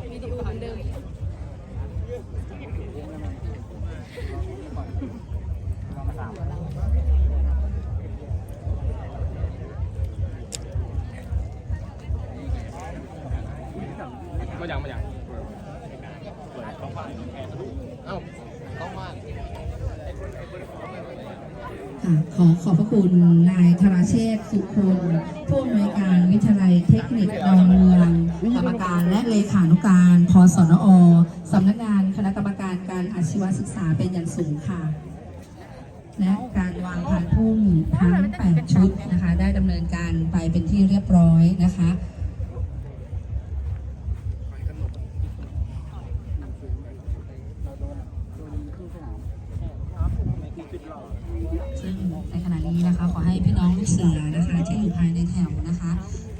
ดีโอเหมือนเดิมมาอย่างมาอย่างเอ้าต้องว่างค่ะขอขอบพระคุณนายธราเชษฐ์สุพลผู้อำนวยการวิทยาลัยเทคนิคดอน ขานุการ พศนอสำนักงานคณะกรรมการการอาชีวศึกษาเป็นอย่างสูงค่ะ และการวางพานพุ่มทั้ง8ชุดนะคะ ได้ดำเนินการไปเป็นที่เรียบร้อยนะคะซึ่งในขณะนี้นะคะ ขอให้พี่น้องลูกเสือนะคะที่อยู่